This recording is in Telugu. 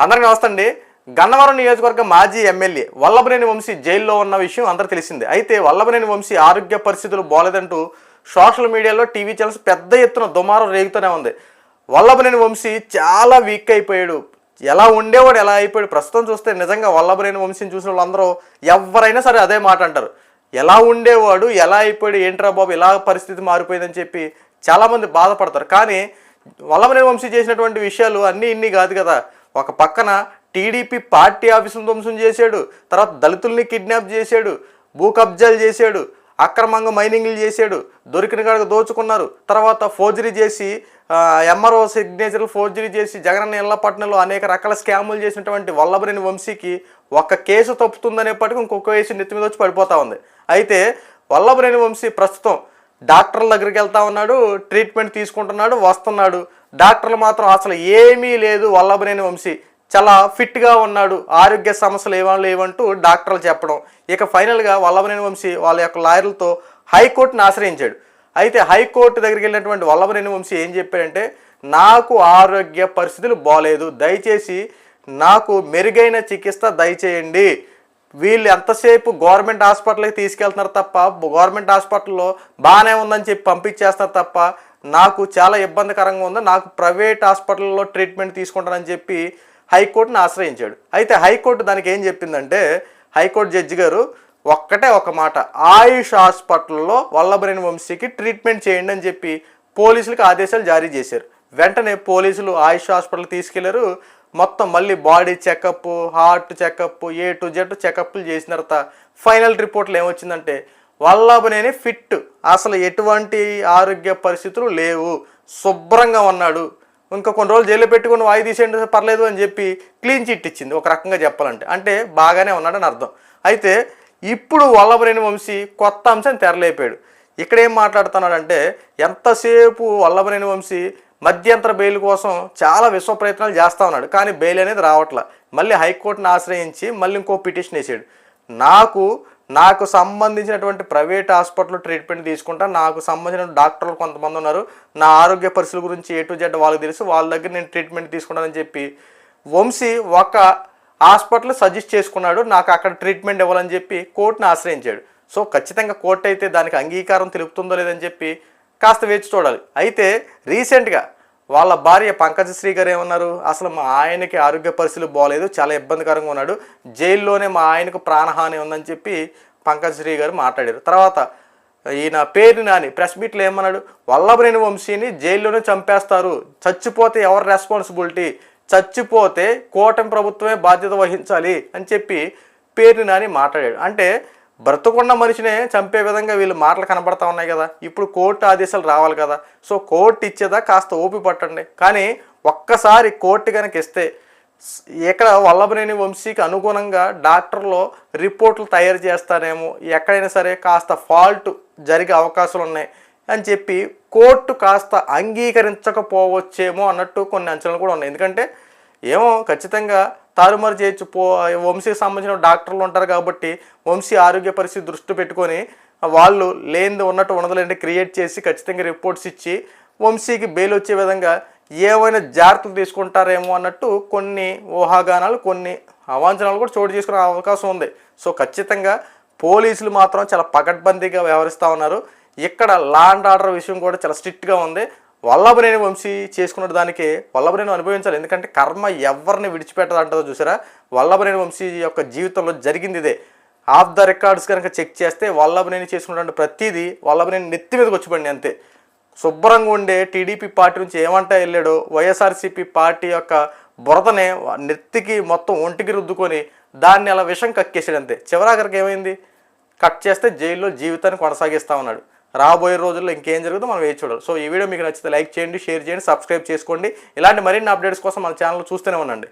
అందరికీ నమస్తే అండి గన్నవరం నియోజకవర్గ మాజీ ఎమ్మెల్యే వల్లభనేని వంశీ జైల్లో ఉన్న విషయం అందరూ తెలిసిందే. అయితే వల్లభనేని వంశీ ఆరోగ్య పరిస్థితులు బాలేదంటూ సోషల్ మీడియాలో టీవీ ఛానల్స్ పెద్ద ఎత్తున దుమారం రేగుతూనే ఉంది. వల్లభనేని వంశీ చాలా వీక్ అయిపోయాడు. ఎలా ఉండేవాడు ఎలా అయిపోయాడు? ప్రస్తుతం చూస్తే నిజంగా వల్లభనేని వంశీని చూసిన వాళ్ళందరూ ఎవరైనా సరే అదే మాట అంటారు. ఎలా ఉండేవాడు ఎలా అయిపోయాడు ఏంట్రా బాబు ఇలా పరిస్థితి మారిపోయిందని చెప్పి చాలామంది బాధపడతారు. కానీ వల్లభనేని వంశీ చేసినటువంటి విషయాలు అన్నీ ఇన్ని కాదు కదా. ఒక పక్కన టీడీపీ పార్టీ ఆఫీసును ధ్వంసం చేశాడు తర్వాత దళితుల్ని కిడ్నాప్ చేశాడు భూ కబ్జాలు చేశాడు అక్రమంగా మైనింగ్లు చేశాడు దొరికిన కాడకు దోచుకున్నారు తర్వాత ఫోర్జరీ చేసి ఎంఆర్ఓ సిగ్నేచర్లు ఫోర్జరీ చేసి జగనన్న ఇళ్ళపట్నంలో అనేక రకాల స్కాములు చేసినటువంటి వల్లభనేని వంశీకి ఒక కేసు తప్పుతుందనేప్పటికీ ఇంకొక కేసు నెత్తి మీద వచ్చి పడిపోతా ఉంది. అయితే వల్లభనేని వంశీ ప్రస్తుతం డాక్టర్ల దగ్గరికి వెళ్తా ఉన్నాడు ట్రీట్మెంట్ తీసుకుంటున్నాడు వస్తున్నాడు. డాక్టర్లు మాత్రం అసలు ఏమీ లేదు వల్లభనేని వంశీ. చాలా ఫిట్గా ఉన్నాడు ఆరోగ్య సమస్యలు ఏమో లేవంటూ డాక్టర్లు చెప్పడం. ఇక ఫైనల్గా వల్లభనేని వంశీ వాళ్ళ యొక్క లాయర్లతో హైకోర్టును ఆశ్రయించాడు. అయితే హైకోర్టు దగ్గరికి వెళ్ళినటువంటి వల్లభనేని వంశీ ఏం చెప్పాడంటే నాకు ఆరోగ్య పరిస్థితులు బాగాలేదు దయచేసి నాకు మెరుగైన చికిత్స దయచేయండి. వీళ్ళు ఎంతసేపు గవర్నమెంట్ హాస్పిటల్కి తీసుకెళ్తున్నారు తప్ప గవర్నమెంట్ హాస్పిటల్లో బాగానే ఉందని చెప్పి పంపించేస్తారు తప్ప నాకు చాలా ఇబ్బందికరంగా ఉంది. నాకు ప్రైవేట్ హాస్పిటల్లో ట్రీట్మెంట్ తీసుకుంటానని చెప్పి హైకోర్టును ఆశ్రయించాడు. అయితే హైకోర్టు దానికి ఏం చెప్పిందంటే హైకోర్టు జడ్జి గారు ఒక్కటే ఒక మాట ఆయుష్ హాస్పిటల్లో వల్లభరేణి వంశీకి ట్రీట్మెంట్ చేయండి అని చెప్పి పోలీసులకు ఆదేశాలు జారీ చేశారు. వెంటనే పోలీసులు ఆయుష్ హాస్పిటల్ తీసుకెళ్ళారు. మొత్తం మళ్ళీ body checkup heart checkup A to Z చెకప్లు చేసిన తర్వాత ఫైనల్ రిపోర్ట్లు ఏమొచ్చిందంటే వల్లభనేని ఫిట్. అసలు ఎటువంటి ఆరోగ్య పరిస్థితులు లేవు. శుభ్రంగా ఉన్నాడు. ఇంకా కొన్ని రోజులు జైలు పెట్టుకుని వాయి తీసేయండి పర్లేదు అని చెప్పి క్లీన్ చిట్ ఇచ్చింది. ఒక రకంగా చెప్పాలంటే. అంటే బాగానే ఉన్నాడని అర్థం. అయితే ఇప్పుడు వల్లభనేని వంశీ కొత్త అంశం తెరలేపాడు. ఇక్కడ ఏం మాట్లాడుతున్నాడంటే ఎంతసేపు వల్లభనేని వంశీ మధ్యంతర బెయిల్ కోసం చాలా విశ్వ ప్రయత్నాలు చేస్తా ఉన్నాడు కానీ బెయిల్ అనేది రావట్లే. మళ్ళీ హైకోర్టును ఆశ్రయించి మళ్ళీ ఇంకో పిటిషన్ వేసాడు. నాకు నాకు సంబంధించినటువంటి ప్రైవేట్ హాస్పిటల్ ట్రీట్మెంట్ తీసుకుంటా నాకు సంబంధించిన డాక్టర్లు కొంతమంది ఉన్నారు నా ఆరోగ్య పరిస్థితుల గురించి ఏ టు జెడ్ వాళ్ళకి తెలుసు వాళ్ళ దగ్గర నేను ట్రీట్మెంట్ తీసుకుంటానని చెప్పి. వంశీ ఒక హాస్పిటల్ సజెస్ట్ చేసుకున్నాడు నాకు అక్కడ ట్రీట్మెంట్ ఇవ్వాలని చెప్పి కోర్టును ఆశ్రయించాడు. సో ఖచ్చితంగా కోర్టు అయితే దానికి అంగీకారం తెలుపుతుందో లేదని చెప్పి కాస్త వేచి చూడాలి. అయితే రీసెంట్గా వాళ్ళ భార్య పంకజశ్రీ గారు ఏమన్నారు? అసలు మా ఆయనకి ఆరోగ్య పరిస్థితులు బాగలేదు చాలా ఇబ్బందికరంగా ఉన్నాడు జైల్లోనే మా ఆయనకు ప్రాణహాని ఉందని చెప్పి పంకజశ్రీ గారు మాట్లాడారు. తర్వాత ఈయన పేరు నాని ప్రెస్ మీట్లో ఏమన్నాడు? వల్లభనేని వంశీని జైల్లోనే చంపేస్తారు చచ్చిపోతే ఎవరు రెస్పాన్సిబిలిటీ? చచ్చిపోతే కూటమి ప్రభుత్వమే బాధ్యత వహించాలి అని చెప్పి పేరు నాని మాట్లాడాడు. అంటే బ్రతుకున్న మనిషినే చంపే విధంగా వీళ్ళు మాటలు కనబడతా ఉన్నాయి కదా. ఇప్పుడు కోర్టు ఆదేశాలు రావాలి కదా. సో కోర్టు ఇచ్చేదా కాస్త ఓపి పట్టండి. కానీ ఒక్కసారి కోర్టు కనుక ఇస్తే ఇక్కడ వల్లభనేని వంశీకి అనుగుణంగా డాక్టర్లు రిపోర్ట్లు తయారు చేస్తారేమో ఎక్కడైనా సరే కాస్త ఫాల్ట్ జరిగే అవకాశాలు ఉన్నాయి అని చెప్పి కోర్టు కాస్త అంగీకరించకపోవచ్చేమో అన్నట్టు కొన్ని అంచనాలు కూడా ఉన్నాయి. ఎందుకంటే ఏమో ఖచ్చితంగా తారుమారు చేయొచ్చు. పో వంశీకి సంబంధించిన డాక్టర్లు ఉంటారు కాబట్టి వంశీ ఆరోగ్య పరిస్థితి దృష్టి పెట్టుకొని వాళ్ళు లేనిది ఉన్నట్టు ఉన్నదులేంటి క్రియేట్ చేసి ఖచ్చితంగా రిపోర్ట్స్ ఇచ్చి వంశీకి బెయిల్ వచ్చే విధంగా ఏమైనా జాగ్రత్తలు తీసుకుంటారేమో అన్నట్టు కొన్ని ఊహాగానాలు కొన్ని అవాంఛనాలు కూడా చోటు చేసుకునే అవకాశం ఉంది. సో ఖచ్చితంగా పోలీసులు మాత్రం చాలా పకడ్బందీగా వ్యవహరిస్తూ ఉన్నారు. ఇక్కడ లా అండ్ ఆర్డర్ విషయం కూడా చాలా స్ట్రిక్ట్గా ఉంది. వల్లభనేని వంశీ చేసుకున్న దానికే వల్లభనేని అనుభవించాలి. ఎందుకంటే కర్మ ఎవరిని విడిచిపెట్టదంటుందో చూసారా? వల్లభనేని వంశీ యొక్క జీవితంలో జరిగింది ఇదే. ఆఫ్ ద రికార్డ్స్ కనుక చెక్ చేస్తే వల్లభనేని చేసుకున్నటువంటి ప్రతిదీ వల్లభనేని నెత్తి మీదకి వచ్చిపండి అంతే. శుభ్రంగా ఉండే టీడీపీ పార్టీ నుంచి ఏమంటా వెళ్ళాడో వైఎస్ఆర్సీపీ పార్టీ యొక్క బురదనే నెత్తికి మొత్తం ఒంటికి రుద్దుకొని దాన్ని అలా విషం కక్కేసాడు అంతే. చివరాఖరికి ఏమైంది? కట్ చేస్తే జైల్లో జీవితాన్ని కొనసాగిస్తా ఉన్నాడు. రాబోయే రోజుల్లో ఇంకేం జరుగుతుందో మనం వేచి చూడాలి. సో ఈ వీడియో మీకు నచ్చితే లైక్ చేయండి షేర్ చేయండి సబ్స్క్రైబ్ చేసుకోండి. ఇలాంటి మరిన్ని అప్డేట్స్ కోసం మన ఛానల్ చూస్తూనే ఉండండి.